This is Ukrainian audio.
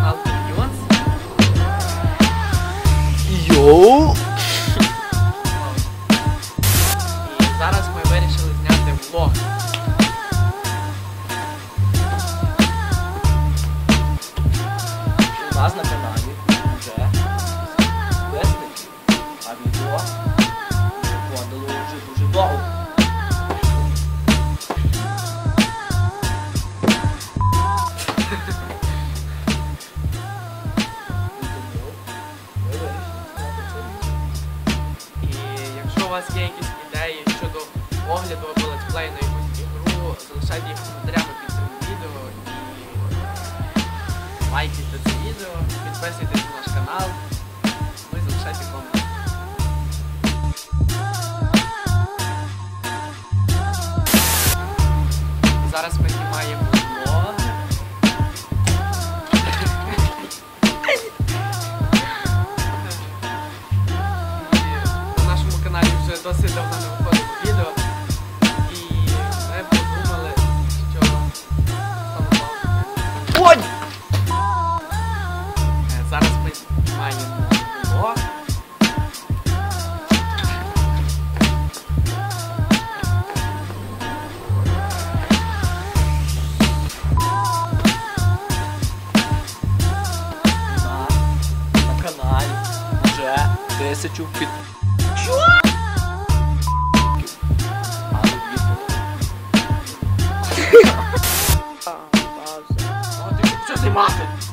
канал Minions. Йоу! І зараз ми вирішили зняти влог. У нас на каналі вже весників, а відео виходило вже дуже довго. Ha ha ha. У вас є якісь ідеї щодо огляду або летсплею на якусь ігру, залишайте їх коментарями під цим відео і лайкайте це відео, підписуйтесь на наш канал, ну і залишайте комент. Зараз ми каналі вже досить давно не виходило відео. І ми подумали, що саме Ой! Е, Зараз ми маємо влог. mata.